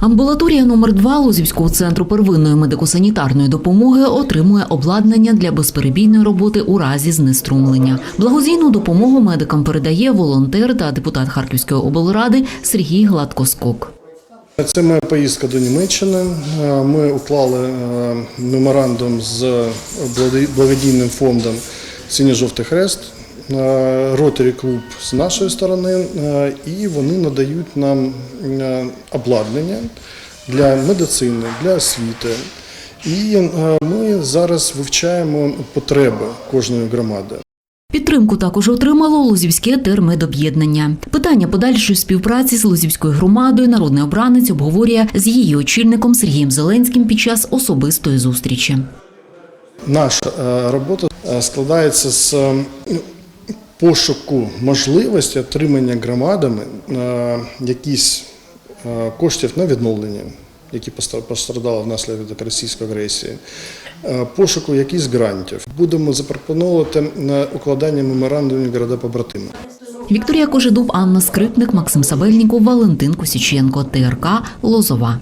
Амбулаторія номер 2 Лозівського центру первинної медико-санітарної допомоги отримує обладнання для безперебійної роботи у разі знеструмлення. Благодійну допомогу медикам передає волонтер та депутат Харківської облради Сергій Гладкоскок. Це моя поїздка до Німеччини. Е, Ми уклали е, меморандум з благодійним фондом Синьо-жовтий хрест, ротарі клуб з нашої сторони, е, і вони надають нам е, обладнання для медицини, для освіти. І е, ми зараз вивчаємо потреби кожної громади. Підтримку також отримало Лозівське термедоб'єднання. Питання подальшої співпраці з Лозівською громадою народний обранець обговорює з її очільником Сергієм Зеленським під час особистої зустрічі. Наша е, робота е, складається з е, пошуку можливості отримання громадами е, якісь е, коштів на відновлення, які постра- постраждали внаслідок російської агресії, е, пошуку якихось грантів. Будемо запропонувати на укладання меморандумів города побратими. Вікторія Кожедуб, Анна Скрипник, Максим Сабельніков, Валентин Косіченко, ТРК Лозова.